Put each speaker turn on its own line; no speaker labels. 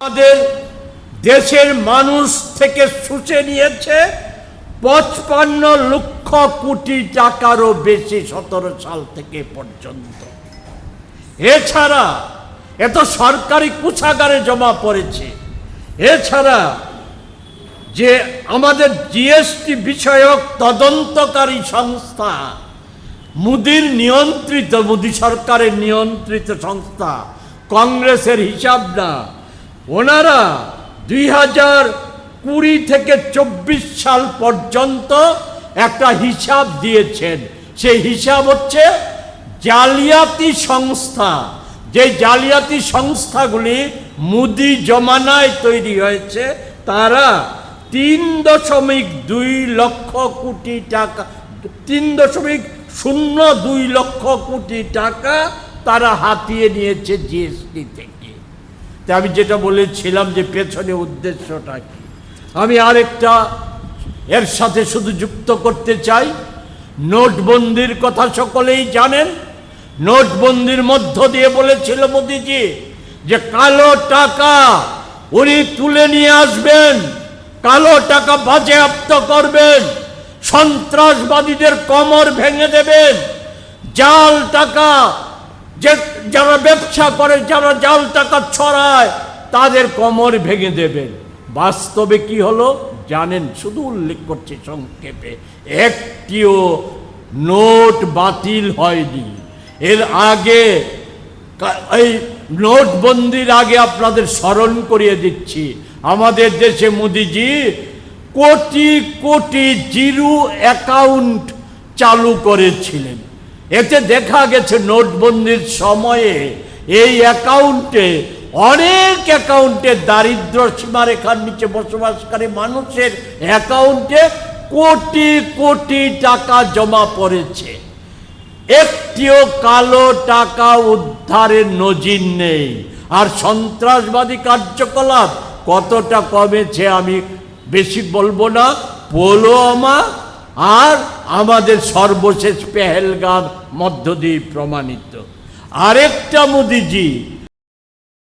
আমাদের দেশের মানুষ থেকে শুষে নিয়েছে পঁচপান্ন লক্ষ কোটি টাকারও বেশি সতেরো সাল থেকে পর্যন্ত। এছাড়া এত সরকারি কুষাগারে জমা পড়েছে। এছাড়া যে আমাদের জিএসটি বিষয়ক তদন্তকারী সংস্থা, মুদির নিয়ন্ত্রিত, মোদী সরকারের নিয়ন্ত্রিত সংস্থা, কংগ্রেসের হিসাব না ওনারা দুই হাজার কুড়ি থেকে চব্বিশ সাল পর্যন্ত একটা হিসাব দিয়েছেন। সেই হিসাব হচ্ছে জালিয়াতি সংস্থা। যে জালিয়াতি সংস্থাগুলি মুদি জমানায় তৈরি হয়েছে, তারা তিন দশমিক দুই লক্ষ কোটি টাকা, তিন দশমিক শূন্য দুই লক্ষ কোটি টাকা তারা হাতিয়ে নিয়েছে জিএসটি থেকে তা আমি যেটা বলেছিলাম যে পেছনে উদ্দেশ্যটা কি? আমি আরেকটা এর সাথে শুধু যুক্ত করতে চাই। নোটবন্দির কথা সকলেই জানেন। নোটবন্দির মধ্য দিয়ে বলেছিল মোদিজি যে কালো টাকা উনি তুলে নিয়ে আসবেন, কালো টাকা বাজেয়াপ্ত করবেন, সন্ত্রাসবাদীদের কমর ভেঙে দেবেন, জাল টাকা যে যারা ব্যবসা করে, যারা জাল টাকা ছড়ায়, তাদের কমর ভেঙে দেবেন। বাস্তবে কি হলো? জানেন, শুধু উল্লেখ করছি সংক্ষেপে। একটিও নোট বাতিল হয়নি। এর আগে এই নোটবন্দির আগে আপনাদের স্মরণ করিয়ে দিচ্ছি। আমাদের দেশে মোদিজি কোটি কোটি জিরো অ্যাকাউন্ট চালু করেছিলেন। এতে দেখা গেছে নোটবন্দির সময়ে এই অ্যাকাউন্টে, অনেক অ্যাকাউন্টে দারিদ্র সীমারেখার নিচে বসবাসকারী মানুষের অ্যাকাউন্টে কোটি কোটি টাকা জমা পড়েছে। একটিও কালো টাকা উদ্ধারের নজির নেই। আর সন্ত্রাসবাদী কার্যকলাপ কতটা কমেছে আমি বেশি বলব না। পুলওয়ামা আর আমাদের সর্বশেষ পেহেলগাম মধ্য দিয়ে প্রমাণিত। আরেকটা মোদিজি